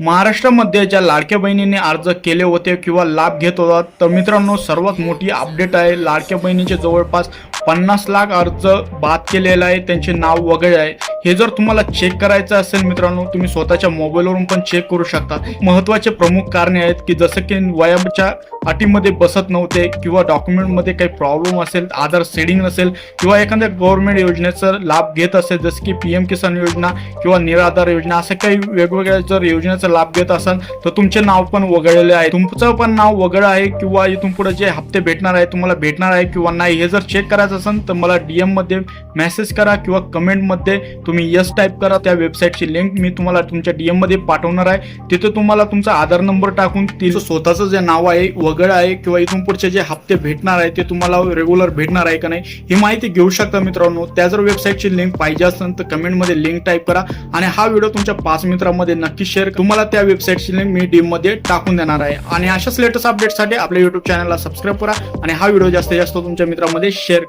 महाराष्ट्रामध्ये ज्या लाडक्या बहिणीने अर्ज केले होते किंवा लाभ घेत होता. तर मित्रांनो सर्वात मोठी अपडेट आहे. लाडक्या बहिणीचे जवळपास पन्नास लाख अर्ज बाद केलेला आहे. त्यांचे नाव वगैरे आहे. हे जर तुम्हाला चेक करायचं असेल मित्रांनो तुम्ही स्वतःच्या मोबाईलवरून पण चेक करू शकता. महत्त्वाचे प्रमुख कारणे आहेत की जसं की वयाच्या अटीमध्ये बसत नव्हते किंवा डॉक्युमेंटमध्ये काही प्रॉब्लेम असेल आधार सेडिंग नसेल किंवा एखाद्या गव्हर्नमेंट योजनेचा लाभ घेत असेल जसं की पी एम किसान योजना किंवा निराधार योजना असं काही वेगवेगळ्या जर योजनेचा लाभ घेत असाल तर तुमचे नाव पण वगळलेले आहे. तुमचं पण नाव वगळ आहे किंवा इथून पुढे जे हप्ते भेटणार आहे तुम्हाला भेटणार आहे किंवा नाही हे जर चेक करायचं असेल तर मला डीएममध्ये मेसेज करा किंवा कमेंटमध्ये तुम्ही तुम्ही यस टाईप करा त्या वेबसाईटची लिंक मी तुम्हाला तुमच्या डीएममध्ये पाठवणार आहे. तिथे तुम्हाला तुमचा आधार नंबर टाकून तिचं स्वतःचं जे नाव आहे वगळ आहे किंवा इथून पुढचे जे हप्ते भेटणार आहे ते तुम्हाला रेग्युलर भेटणार आहे का नाही ही माहिती घेऊ शकता मित्रांनो. त्या जर वेबसाईटची लिंक पाहिजे असेल तर कमेंटमध्ये लिंक टाईप करा. आणि हा व्हिडिओ तुमच्या पाच मित्रांमध्ये नक्की शेअर तुम्हाला त्या वेबसाईटची लिंक मी डीममध्ये टाकून देणार आहे. आणि अशाच लेटेस्ट अपडेटसाठी आपल्या युट्यूब चॅनलला सबस्क्राईब करा. आणि हा व्हिडिओ जास्तीत जास्त तुमच्या मित्रांमध्ये शेअर